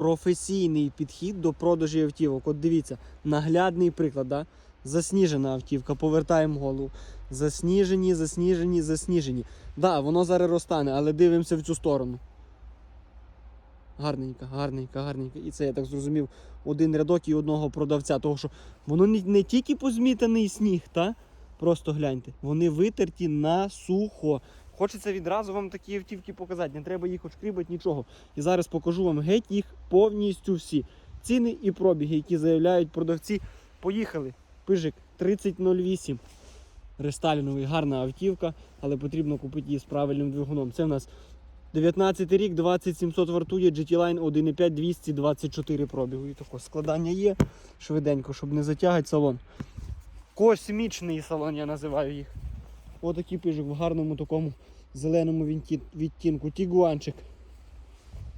професійний підхід до продажі автівок. От дивіться, наглядний приклад, да? засніжена автівка, повертаємо голову. Засніжені, засніжені, засніжені. Да, воно зараз розтане, але дивимося в цю сторону. Гарненька, гарненька, гарненька. І це я так зрозумів, один рядок і одного продавця. Того, що воно не, тільки позмітаний сніг, та? просто гляньте, вони витерті на сухо. Хочеться відразу вам такі автівки показати, не треба їх очкрібати, нічого. І зараз покажу вам геть їх повністю всі. Ціни і пробіги, які заявляють продавці. Поїхали. Пижик 3008. Рестайліновий, гарна автівка, але потрібно купити її з правильним двигуном. Це в нас 19 рік, 2700 вартує, GT Line 1.5, 224 пробігу. І таке складання є швиденько, щоб не затягати салон. Космічний салон, я називаю їх. Отакий пижик в гарному такому зеленому відтінку. Тігуанчик.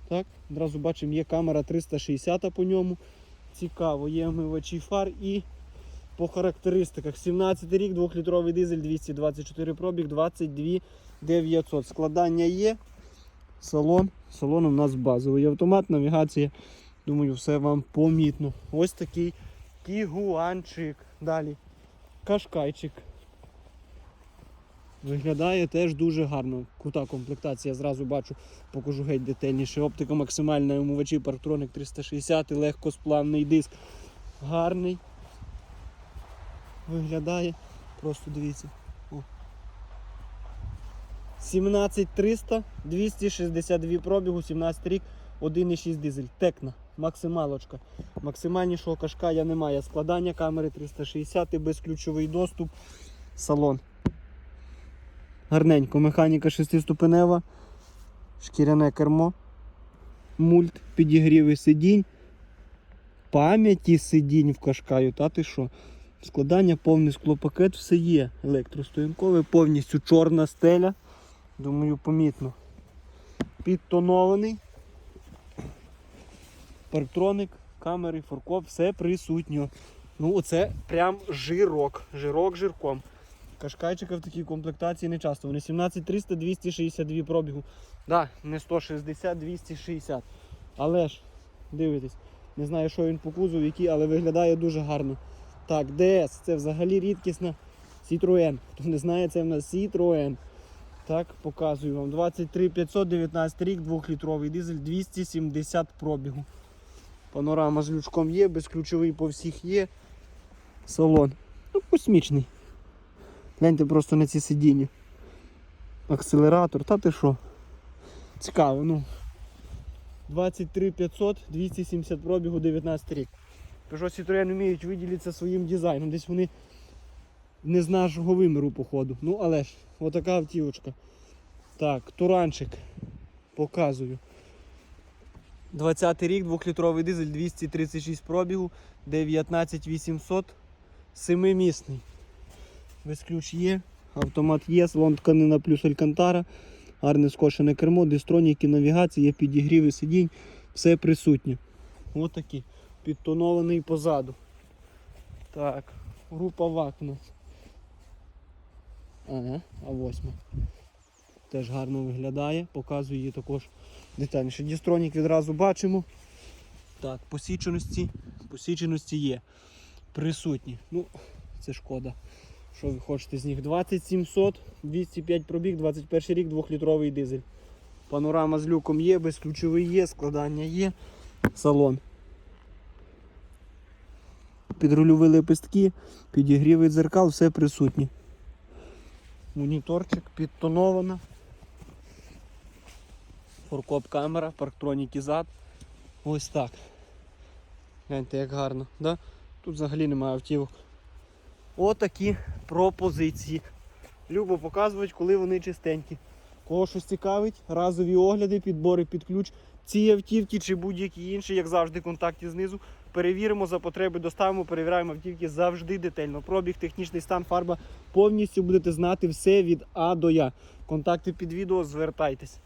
Так, одразу бачимо, є камера 360 по ньому. Цікаво, є омивачі фар і по характеристиках. 17 рік, 2-літровий дизель, 224 пробіг, 22 900. Складання є. Салон. Салон у нас базовий автомат, навігація. Думаю, все вам помітно. Ось такий тігуанчик. Далі. Кашкайчик. Виглядає теж дуже гарно. Крута комплектація, зразу бачу, покажу геть детальніше. Оптика максимальна, умивачі Parktronic 360, легкосплавний диск. Гарний. Виглядає. Просто дивіться. О. 17300, 262 пробігу, 17 рік, 1,6 дизель. Текна, максималочка. Максимальнішого кашка я немає. Складання камери 360, безключовий доступ, салон. Гарненько, механіка шестиступенева, шкіряне кермо, мульт, підігріви сидінь, пам'яті сидінь в кашкаю, та ти що? Складання, повний склопакет, все є. Електростоянкове, повністю чорна стеля. Думаю, помітно. Підтонований. Парктроник, камери, форкоп, все присутньо. Ну, оце прям жирок. Жирок жирком. Кашкайчика в такій комплектації не часто. Вони 17300, 262 пробігу. Да, не 160, 260. Але ж, дивитесь, не знаю, що він по кузову, який, але виглядає дуже гарно. Так, DS, це взагалі рідкісна Citroën. Хто не знає, це в нас Citroën. Так, показую вам. 23 519 рік, 2-літровий дизель, 270 пробігу. Панорама з лючком є, безключовий по всіх є. Салон. Ну, космічний. Гляньте просто на ці сидіння. Акселератор, та ти що? Цікаво, ну. 23 500, 270 пробігу, 19 рік. Peugeot Citroën вміють виділитися своїм дизайном. Десь вони не з нашого виміру, походу. Ну, але ж, отака автівочка. Так, туранчик. Показую. 20 рік, 2-літровий дизель, 236 пробігу, 19800, 7-місний. Без ключ є, автомат є, салон тканина плюс алькантара, гарне скошене кермо, дистроніки, навігація, підігріви сидінь, все присутнє. Отакі. Підтонований позаду. Так, група ВАК у нас. Ага, а восьма. Теж гарно виглядає, показую її також детальніше. Дістронік відразу бачимо. Так, посіченості, посіченості є. Присутні. Ну, це шкода. Що ви хочете з них? 20700, 205 пробіг, 21 рік, 2-літровий дизель. Панорама з люком є, безключовий є, складання є. Салон. Підрульові лепестки, підігріви дзеркал, все присутнє. Моніторчик підтонована. Форкоп камера, парктроніки зад. Ось так. Гляньте, як гарно. Да? Тут взагалі немає автівок. Отакі пропозиції. Любо показувати, коли вони чистенькі. Кого щось цікавить, разові огляди, підбори під ключ. Ці автівки чи будь-які інші, як завжди, контакти знизу. Перевіримо за потреби, доставимо, перевіряємо автівки завжди детально. Пробіг, технічний стан, фарба. Повністю будете знати все від А до Я. Контакти під відео, звертайтесь.